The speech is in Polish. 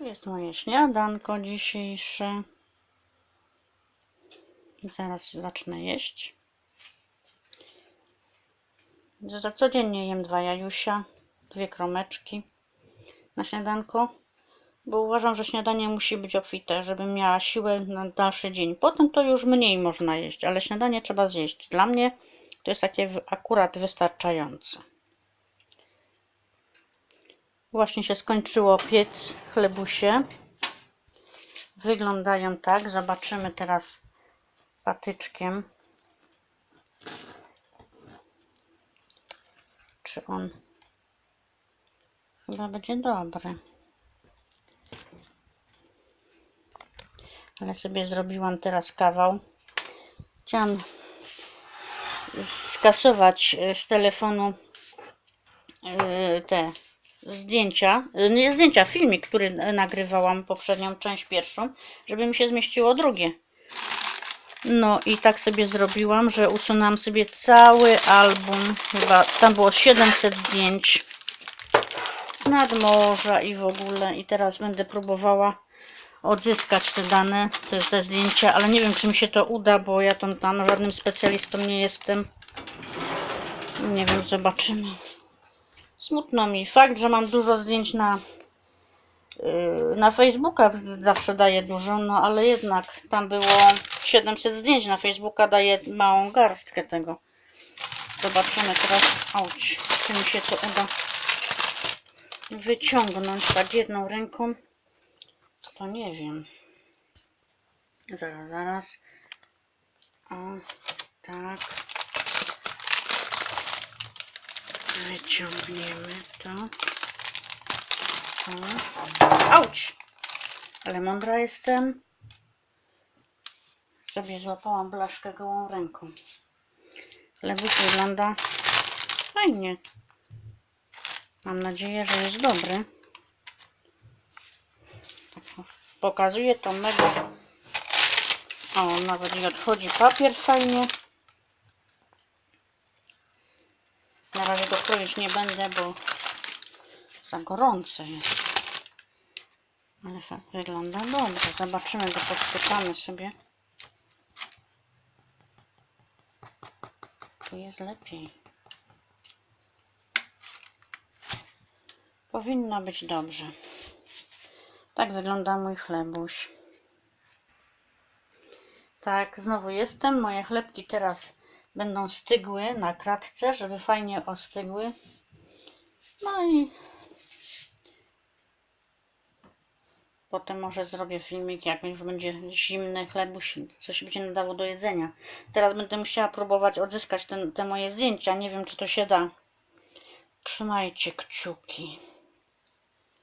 Tu jest moje śniadanko dzisiejsze. Zaraz zacznę jeść. Za- Codziennie jem dwa jajusia, dwie kromeczki na śniadanko, bo uważam, że śniadanie musi być obfite, żebym miała siłę na dalszy dzień. Potem to już mniej można jeść, ale śniadanie trzeba zjeść. Dla mnie to jest takie akurat wystarczające. Właśnie się skończyło piec chlebusie. Wyglądają tak. Zobaczymy teraz patyczkiem. Czy on chyba będzie dobry. Ale sobie zrobiłam teraz kawał. Chciałam skasować z telefonu e, te zdjęcia, e, nie zdjęcia, filmik, który nagrywałam poprzednią część pierwszą, żeby mi się zmieściło drugie. No i tak sobie zrobiłam, że usunęłam sobie cały album, chyba tam było 700 zdjęć z nadmorza i w ogóle i teraz będę próbowała odzyskać te dane, te, te zdjęcia, ale nie wiem czy mi się to uda, bo ja tam, tam żadnym specjalistą nie jestem. Nie wiem, zobaczymy. Smutno mi fakt, że mam dużo zdjęć na yy, na Facebooka zawsze daje dużo, no ale jednak tam było 700 zdjęć na Facebooka daje małą garstkę tego. Zobaczymy teraz, auć, czy mi się to uda wyciągnąć tak jedną ręką. To nie wiem. Zaraz, zaraz. O, tak. Wyciągniemy to. O. Auć! Ale mądra jestem. Sobie złapałam blaszkę gołą ręką. Chlebus wygląda fajnie. Mam nadzieję, że jest dobry. Tak, o, Pokazuje to mega. O, nawet nie odchodzi papier fajnie. Na razie go kroić nie będę, bo za gorące jest. Ale fa- wygląda dobrze. Zobaczymy, go podstykamy sobie. Tu jest lepiej. Powinno być dobrze. Tak wygląda mój chlebuś. Tak, znowu jestem. Moje chlebki teraz będą stygły na kratce, żeby fajnie ostygły. No i potem może zrobię filmik, jak już będzie zimny chlebuś, coś będzie nadało do jedzenia. Teraz będę musiała próbować odzyskać ten, te moje zdjęcia. Nie wiem, czy to się da. Trzymajcie kciuki.